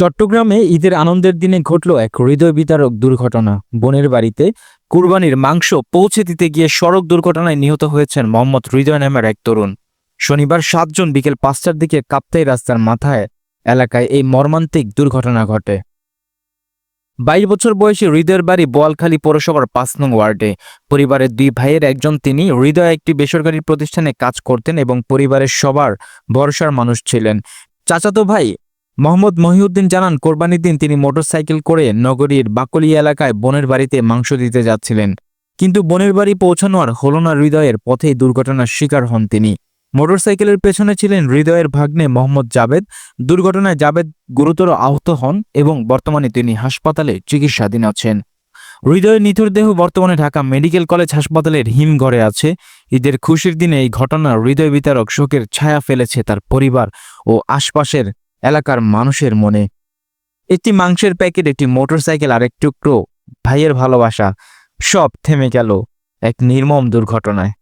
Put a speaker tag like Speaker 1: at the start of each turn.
Speaker 1: চট্টগ্রামে ঈদের আনন্দের দিনে ঘটল এক হৃদয় বিতারক দুর্ঘটনা। বোনের বাড়িতে কুরবানির মাংস পৌঁছে দিতে গিয়ে সড়ক দুর্ঘটনায় নিহত হয়েছেন মোহাম্মদ হৃদয় নামের এক তরুণ। শনিবার সাতজন বিকেল পাঁচটার দিকে কাপ্তাই রাস্তার মাথায় এলাকায় এই মর্মান্তিক দুর্ঘটনা ঘটে। বাইশ বছর বয়সী হৃদয়ের বাড়ি বোয়ালখালী পৌরসভার পাঁচ নং ওয়ার্ডে। পরিবারের দুই ভাইয়ের একজন তিনি হৃদয় একটি বেসরকারি প্রতিষ্ঠানে কাজ করতেন এবং পরিবারের সবার ভরসার মানুষ ছিলেন। চাচাতো ভাই মোহাম্মদ মহিউদ্দিন জানান, কোরবানির দিন তিনি মোটরসাইকেল করে নগরীর বাকলি এলাকায় বোনের বাড়িতে মাংস দিতে যাচ্ছিলেন। কিন্তু বোনের বাড়ি পৌঁছানোর হলো না হৃদয়ের পথেই দুর্ঘটনার শিকার হন তিনি। মোটরসাইকেলের পেছনে ছিলেন হৃদয়ের ভাগ্নে মোহাম্মদ জাবেদ। দুর্ঘটনায় জাবেদ গুরুতর আহত হন এবং বর্তমানে তিনি হাসপাতালে চিকিৎসাধীন আছেন। হৃদয়ের নিথর দেহ বর্তমানে ঢাকা মেডিকেল কলেজ হাসপাতালের হিমঘরে আছে। ঈদের খুশির দিনে এই ঘটনা হৃদয় বিতারক শোকের ছায়া ফেলেছে তার পরিবার ও আশপাশের এলাকার মানুষের মনে। একটি মাংসের প্যাকেট, একটি মোটরসাইকেল আর এক টুকরো ভাইয়ের ভালোবাসা সব থেমে গেল এক নির্মম দুর্ঘটনায়।